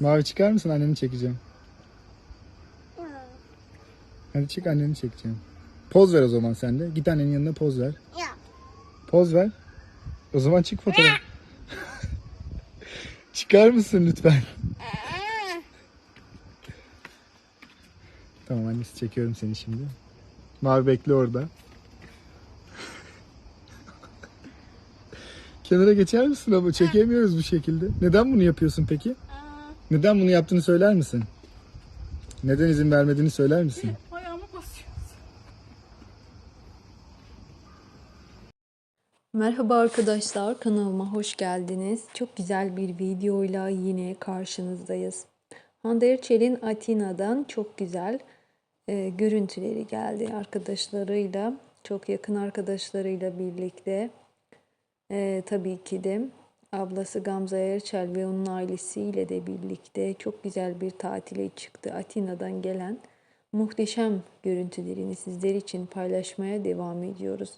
Mavi çıkar mısın? Anneni çekeceğim. Hadi çık anneni çekeceğim. Poz ver o zaman sen de. Git annenin yanına poz ver. Ya. Poz ver. O zaman çık fotoğraf. Çıkar mısın lütfen? Tamam annesi çekiyorum seni şimdi. Mavi bekle orada. Kenara geçer misin ama çekemiyoruz bu şekilde. Neden bunu yapıyorsun peki? Neden bunu yaptığını söyler misin? Neden izin vermediğini söyler misin? Ayağıma basıyorsun. Merhaba arkadaşlar kanalıma hoş geldiniz. Çok güzel bir videoyla yine karşınızdayız. Hande Erçel'in Atina'dan çok güzel e, görüntüleri geldi arkadaşlarıyla. Çok yakın arkadaşlarıyla birlikte. E, tabii ki de ablası Gamze Erçel ve onun ailesiyle de birlikte çok güzel bir tatile çıktı. Atina'dan gelen muhteşem görüntülerini sizler için paylaşmaya devam ediyoruz.